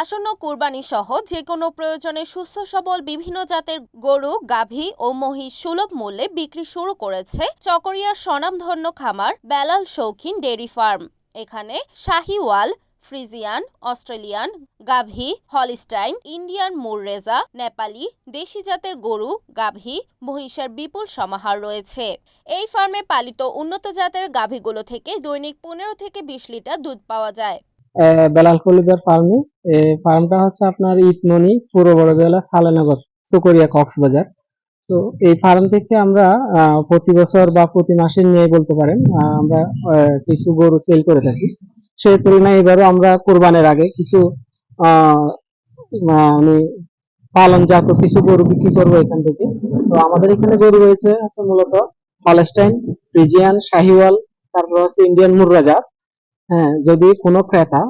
আসন্ন কুরবানি সহ যে কোনো প্রয়োজনে সুস্থ, সবল বিভিন্ন জাতের গরু, গাভী ও মহিষ সুলভ মূল্যে বিক্রি শুরু করেছে চকরিয়ার স্বনামধন্য খামার বেলাল শৌখিন ডেয়ারি ফার্ম। এখানে শাহিওয়াল, ফ্রিজিয়ান, অস্ট্রেলিয়ান, গাভী, হলিস্টাইন, ইন্ডিয়ান মুররেজা, নেপালি, দেশি জাতের গরু, গাভী, মহিষের বিপুল সমাহার রয়েছে। এই ফার্মে পালিত উন্নত জাতের গাভীগুলো থেকে দৈনিক পনেরো থেকে বিশ লিটার দুধ পাওয়া যায়। বেলাল কলিদার ফার্মে ফার্মটা হচ্ছে আপনার ইটমনি পূর্ব বড়বেলা সালেনগর চকরিয়া কক্সবাজার। তো এই ফার্ম থেকে আমরা প্রতি বছর বা প্রতি মাসে নিয়ে বলতে পারেন আমরা কিছু গরু সেল করে থাকি। সেই তুলনায় এবারও আমরা কোরবানের আগে কিছু আহ, মানে পালনজাত কিছু গরু বিক্রি করব এখান থেকে। তো আমাদের এখানে গরু রয়েছে আছে মূলত হলস্টাইন ফ্রিজিয়ান শাহিওয়াল তারপর হচ্ছে ইন্ডিয়ান মুর্রা জাত হ্যাঁ যদি কোনো ক্রেতা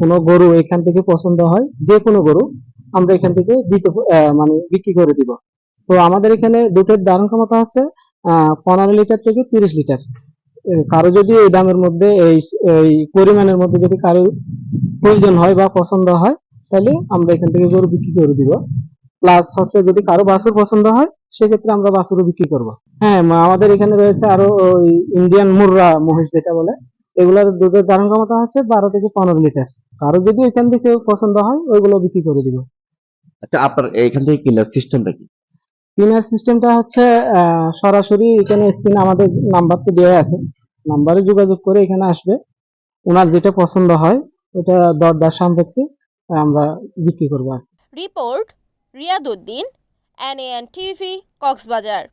কোনো গরু এখান থেকে পছন্দ হয়, যে কোনো গরু, আমরা এখান থেকে দিতে মানে বিক্রি করে দিব। তো আমাদের এখানে দুধের ধারণ ক্ষমতা হচ্ছে পনেরো লিটার থেকে তিরিশ লিটার। কারও যদি এই দামের মধ্যে, এই এই পরিমাণের মধ্যে যদি কারও প্রয়োজন হয় বা পছন্দ হয়, তাহলে আমরা এখান থেকে গরু বিক্রি করে দিব। প্লাস হচ্ছে যদি কারও বাছুর পছন্দ হয়, সেক্ষেত্রে আমরা বাছুরও বিক্রি করব। হ্যাঁ আমাদের এখানে রয়েছে আরও ওই ইন্ডিয়ান মুর্রা মহিষ যেটা বলে এগুলোর দুধের ধারণ ক্ষমতা আছে বারো থেকে পনেরো লিটার। কারও যদি এখান থেকে পছন্দ হয় ওইগুলো বিক্রি করে দিব। আচ্ছা আপনার এখান থেকে কেনার সিস্টেমটা কি? কেনার সিস্টেমটা হচ্ছে আহ, সরাসরি এখানে স্ক্রিনে আমাদের নাম্বার তো দেওয়া আছে। নাম্বারে যোগাযোগ করে এখানে আসবে। ওনার যেটা পছন্দ হয় ওটা দরদার সাপেক্ষে আমরা বিক্রি করব আর কি। Report Riaduddin NAN TV Cox's Bazar.